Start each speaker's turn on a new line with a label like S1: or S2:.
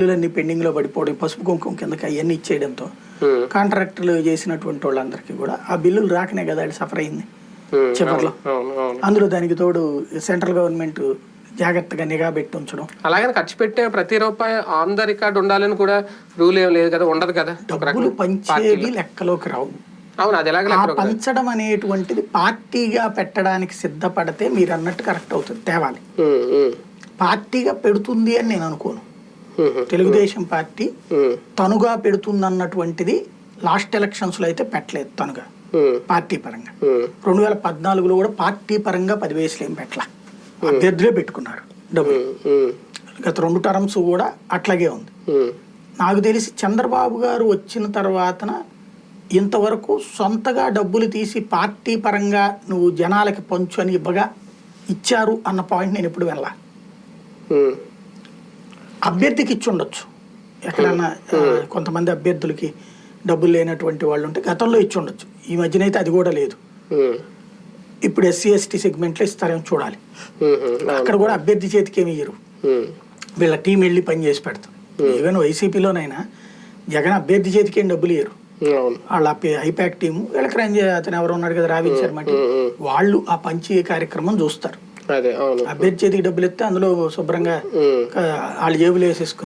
S1: బిల్లులన్నీ పెండింగ్లో పడిపోవడం పసుపు కుంకుమ కిందకి అవన్నీ ఇచ్చేయడంతో కాంట్రాక్టులు చేసినటువంటి వాళ్ళందరికీ కూడా ఆ బిల్లులు రాకనే కదా వాళ్ళు సఫర్ అయింది చివర్లో. అందులో దానికి తోడు సెంట్రల్ గవర్నమెంట్ జాగ్రత్తగా నిఘా పెట్టి ఉంచడం
S2: అలాగని ఖర్చు పెట్టే ప్రతి రూపాయి ఆన్ ద రికార్డ్ ఉండాలని కూడా రూల్ ఏం లేదు కదా ఉండదు కదా
S1: డబ్బులు పంచేవి లెక్కలోకి రావు.
S2: అవును అది ఎలాగ
S1: పంచడం అనేటువంటిది పార్టీగా పెట్టడానికి సిద్ధపడితే మీరు అన్నట్టు కరెక్ట్ అవుతుంది తేవాలి. పార్టీగా పెడుతుంది అని నేను అనుకోను. తెలుగుదేశం పార్టీ తనుగా పెడుతుంది అన్నటువంటిది లాస్ట్ ఎలక్షన్స్లో అయితే పెట్టలేదు తనుగా. పార్టీ పరంగా. రెండు వేల పద్నాలుగులో కూడా పార్టీ పరంగా పది వేసులు ఏం పెట్టల. అభ్యర్థులే పెట్టుకున్నారు డబ్బులు గత రెండు టర్మ్స్ కూడా అట్లాగే ఉంది. నాకు తెలిసి చంద్రబాబు గారు వచ్చిన తర్వాతన ఇంతవరకు సొంతగా డబ్బులు తీసి పార్టీ పరంగా నువ్వు జనాలకి పంచు అని ఇవ్వగా ఇచ్చారు అన్న పాయింట్ నేను ఇప్పుడు వెళ్ళా అభ్యర్థికి ఇచ్చి ఉండొచ్చు ఎక్కడన్నా కొంతమంది అభ్యర్థులకి డబ్బులు లేనటువంటి వాళ్ళు ఉంటే గతంలో ఇచ్చి ఉండొచ్చు ఈ మధ్యన అయితే అది కూడా లేదు. ఇప్పుడు ఎస్సీ ఎస్టీ సెగ్మెంట్లో ఇస్తారేమో చూడాలి. అక్కడ కూడా అభ్యర్థి చేతికి ఏమి ఇయ్యరు వీళ్ళ టీం వెళ్ళి పని చేసి పెడతాం ఈవెన్ వైసీపీలోనైనా జగన్ అభ్యర్థి చేతికి ఏం డబ్బులు ఇయ్యరు. వాళ్ళ ఐపాక్ టీం వీళ్ళకి అతను ఎవరు ఉన్నాడు కదా రావిన్ శర్మ వాళ్ళు ఆ పంచి కార్యక్రమం చూస్తారు. అభ్యర్థి చేతికి డబ్బులు ఇస్తే అందులో శుభ్రంగా వాళ్ళ జేబులు వేసేసుకుని